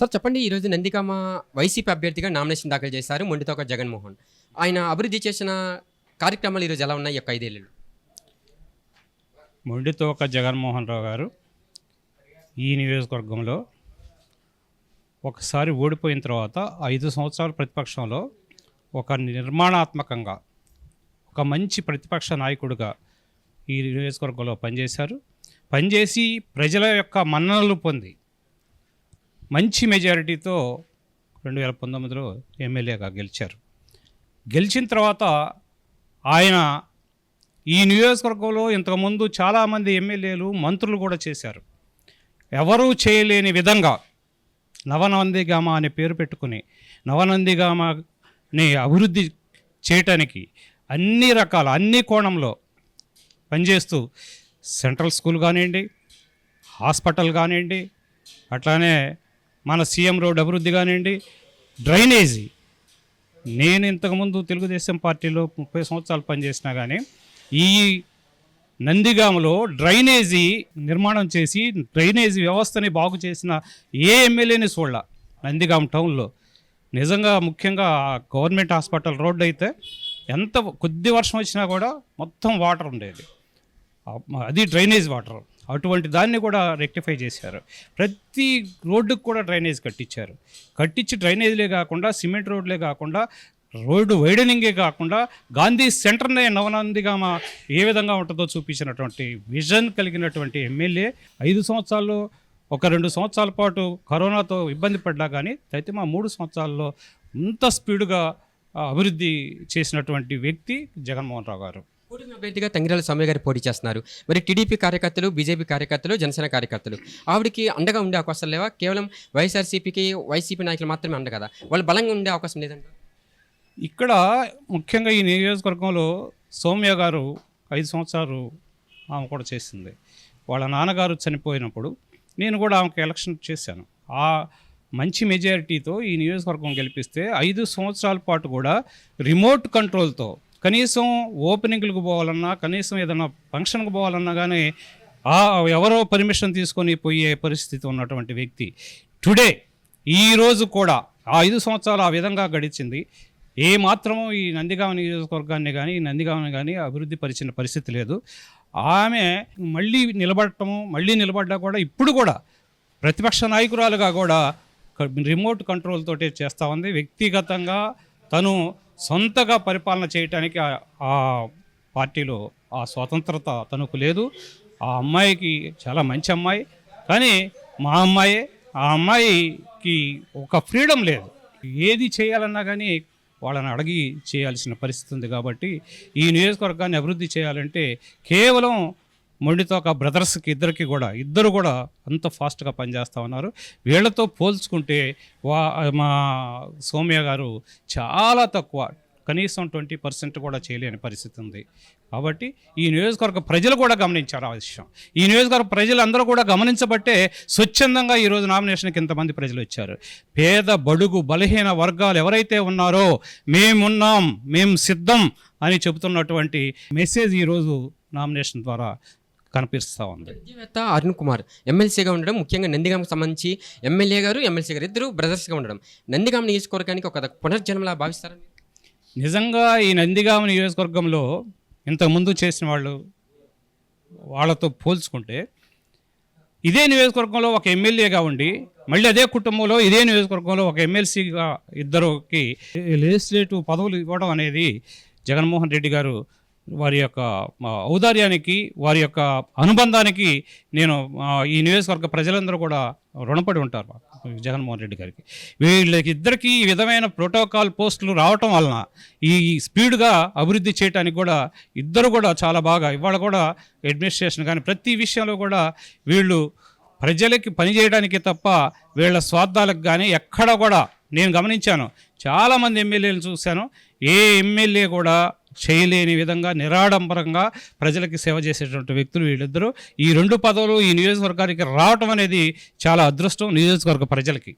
Sir చెప్పండి ఈరోజు నందికమ్మ YCP అభ్యర్థిగా నామినేషన్ దాఖలు చేశారు మొండితోక జగన్మోహన్. ఆయన అభివృద్ధి చేసిన కార్యక్రమాలు ఈరోజు ఎలా ఉన్నాయి ఈ యొక్క ఐదేళ్ళు మొండితోక జగన్మోహన్ రావు గారు ఈ నియోజకవర్గంలో ఒకసారి ఓడిపోయిన తర్వాత ఐదు సంవత్సరాల ప్రతిపక్షంలో ఒక నిర్మాణాత్మకంగా ఒక మంచి ప్రతిపక్ష నాయకుడిగా ఈ నియోజకవర్గంలో పనిచేశారు. పనిచేసి ప్రజల యొక్క మన్ననలు పొంది మంచి మెజారిటీతో రెండు వేల పంతొమ్మిదిలో ఎమ్మెల్యేగా గెలిచారు. గెలిచిన తర్వాత ఆయన ఈ నియోజకవర్గంలో ఇంతకుముందు చాలామంది ఎమ్మెల్యేలు మంత్రులు కూడా చేశారు. ఎవరూ చేయలేని విధంగా నవనందిగామ అనే పేరు పెట్టుకుని నవనందిగామని అభివృద్ధి చేయటానికి అన్ని రకాల అన్ని కోణంలో పనిచేస్తూ సెంట్రల్ స్కూల్ కానివ్వండి హాస్పిటల్ కానివ్వండి అట్లానే మన సీఎం రోడ్ అభివృద్ధి కానివ్వండి డ్రైనేజీ. నేను ఇంతకుముందు తెలుగుదేశం పార్టీలో ముప్పై సంవత్సరాలు పనిచేసినా కానీ ఈ నందిగామలో డ్రైనేజీ నిర్మాణం చేసి డ్రైనేజీ వ్యవస్థని బాగు చేసిన ఏ ఎమ్మెల్యేని చూడాల నందిగామ టౌన్లో. నిజంగా ముఖ్యంగా గవర్నమెంట్ హాస్పిటల్ రోడ్డు అయితే ఎంత కొద్ది వర్షం వచ్చినా కూడా మొత్తం వాటర్ ఉండేది. అది డ్రైనేజ్ వాటర్. అటువంటి దాన్ని కూడా రెక్టిఫై చేశారు. ప్రతి రోడ్డుకు కూడా డ్రైనేజ్ కట్టించారు. కట్టించి డ్రైనేజ్లే కాకుండా సిమెంట్ రోడ్లే కాకుండా రోడ్డు వైడనింగే కాకుండా గాంధీ సెంటర్నే నవనందిగామ ఏ విధంగా ఉంటుందో చూపించినటువంటి విజన్ కలిగినటువంటి ఎమ్మెల్యే ఐదు సంవత్సరాలు ఒక రెండు సంవత్సరాల పాటు కరోనాతో ఇబ్బంది పడ్డా కానీ అయితే మా మూడు సంవత్సరాల్లో ఇంత స్పీడ్గా అభివృద్ధి చేసినటువంటి వ్యక్తి జగన్మోహన్ రావు గారు. కూటమి అభ్యర్థిగా తంగిరాల సౌమ్య గారు పోటీ చేస్తున్నారు. మరి టీడీపీ కార్యకర్తలు బీజేపీ కార్యకర్తలు జనసేన కార్యకర్తలు ఆవిడకి అండగా ఉండే అవకాశం లేవా? కేవలం వైఎస్ఆర్సీపీకి వైసీపీ నాయకులు మాత్రమే అండ కదా? వాళ్ళు బలంగా ఉండే అవకాశం లేదంట. ఇక్కడ ముఖ్యంగా ఈ నియోజకవర్గంలో సౌమ్య గారు ఐదు సంవత్సరాలు ఆమె కూడా చేసింది. వాళ్ళ నాన్నగారు చనిపోయినప్పుడు నేను కూడా ఆమెకు ఎలక్షన్ చేశాను. ఆ మంచి మెజారిటీతో ఈ నియోజకవర్గం గెలిపిస్తే ఐదు సంవత్సరాల పాటు కూడా రిమోట్ కంట్రోల్తో కనీసం ఓపెనింగ్లకు పోవాలన్నా కనీసం ఏదైనా ఫంక్షన్కి పోవాలన్నా కానీ ఎవరో పర్మిషన్ తీసుకొని పోయే పరిస్థితి ఉన్నటువంటి వ్యక్తి. టుడే ఈరోజు కూడా ఆ ఐదు సంవత్సరాలు ఆ విధంగా గడిచింది. ఏ మాత్రము ఈ నందిగామ నియోజకవర్గాన్ని కానీ ఈ నందిగామని కానీ అభివృద్ధి పరిచిన పరిస్థితి లేదు. ఆమె మళ్ళీ నిలబడటము మళ్ళీ నిలబడ్డా కూడా ఇప్పుడు కూడా ప్రతిపక్ష నాయకురాలుగా కూడా రిమోట్ కంట్రోల్ తోటే చేస్తూ ఉంది. వ్యక్తిగతంగా తను సొంతగా పరిపాలన చేయటానికి ఆ- పార్టీలో ఆ స్వతంత్రత తనకు లేదు. ఆ అమ్మాయికి చాలా మంచి అమ్మాయి. కానీ మా అమ్మాయే ఆ అమ్మాయికి ఒక ఫ్రీడమ్ లేదు. ఏది చేయాలన్నా కానీ వాళ్ళని అడిగి చేయాల్సిన పరిస్థితి ఉంది కాబట్టి ఈ నియోజకవర్గాన్ని అభివృద్ధి చేయాలంటే కేవలం మొండితో ఒక బ్రదర్స్కి ఇద్దరికి కూడా ఇద్దరు కూడా అంత ఫాస్ట్గా పనిచేస్తూ ఉన్నారు. వీళ్ళతో పోల్చుకుంటే వా మా సోమ్య గారు చాలా తక్కువ కనీసం ట్వంటీ పర్సెంట్ కూడా చేయలేని పరిస్థితి ఉంది. కాబట్టి ఈ నియోజకవర్గ ప్రజలు కూడా గమనించారు ఆ విషయం. ఈ నియోజకవర్గ ప్రజలందరూ కూడా గమనించబట్టే స్వచ్ఛందంగా ఈరోజు నామినేషన్కి ఇంతమంది ప్రజలు వచ్చారు. పేద బడుగు బలహీన వర్గాలు ఎవరైతే ఉన్నారో మేమున్నాం మేము సిద్ధం అని చెబుతున్నటువంటి మెసేజ్ ఈరోజు నామినేషన్ ద్వారా కనిపిస్తూ ఉంది. విద్యావేత్త అరుణ్ కుమార్ ఎమ్మెల్సీగా ఉండడం ముఖ్యంగా నందిగామకు సంబంధించి ఎమ్మెల్యే గారు ఎమ్మెల్సీ గారు ఇద్దరు బ్రదర్స్గా ఉండడం. నందిగామ నియోజకవర్గానికి ఒక పునర్జన్మలా భావిస్తారని నిజంగా ఈ నందిగామ నియోజకవర్గంలో ఇంతకుముందు చేసిన వాళ్ళు వాళ్ళతో పోల్చుకుంటే ఇదే నియోజకవర్గంలో ఒక ఎమ్మెల్యేగా ఉండి మళ్ళీ అదే కుటుంబంలో ఇదే నియోజకవర్గంలో ఒక ఎమ్మెల్సీగా ఇద్దరుకి లెజిస్లేటివ్ పదవులు ఇవ్వడం అనేది జగన్మోహన్ రెడ్డి గారు వారి యొక్క ఔదార్యానికి వారి యొక్క అనుబంధానికి నేను ఈ నియోజకవర్గ ప్రజలందరూ కూడా రుణపడి ఉంటారు జగన్మోహన్ రెడ్డి గారికి. వీళ్ళకిద్దరికీ ఈ విధమైన ప్రోటోకాల్ పోస్టులు రావటం వలన ఈ స్పీడ్గా అభివృద్ధి చేయడానికి కూడా ఇద్దరు కూడా చాలా బాగా ఇవాళ కూడా అడ్మినిస్ట్రేషన్ కానీ ప్రతి విషయంలో కూడా వీళ్ళు ప్రజలకి పనిచేయడానికి తప్ప వీళ్ళ స్వార్థాలకు కానీ ఎక్కడ కూడా నేను గమనించాను. చాలామంది ఎమ్మెల్యేలు చూశాను. ఏ ఎమ్మెల్యే కూడా చేయలేని విధంగా నిరాడంబరంగా ప్రజలకి సేవ చేసేటువంటి వ్యక్తులు వీళ్ళిద్దరూ. ఈ రెండు పదవులు ఈ నియోజకవర్గానికి రావటం అనేది చాలా అదృష్టం నియోజకవర్గ ప్రజలకి.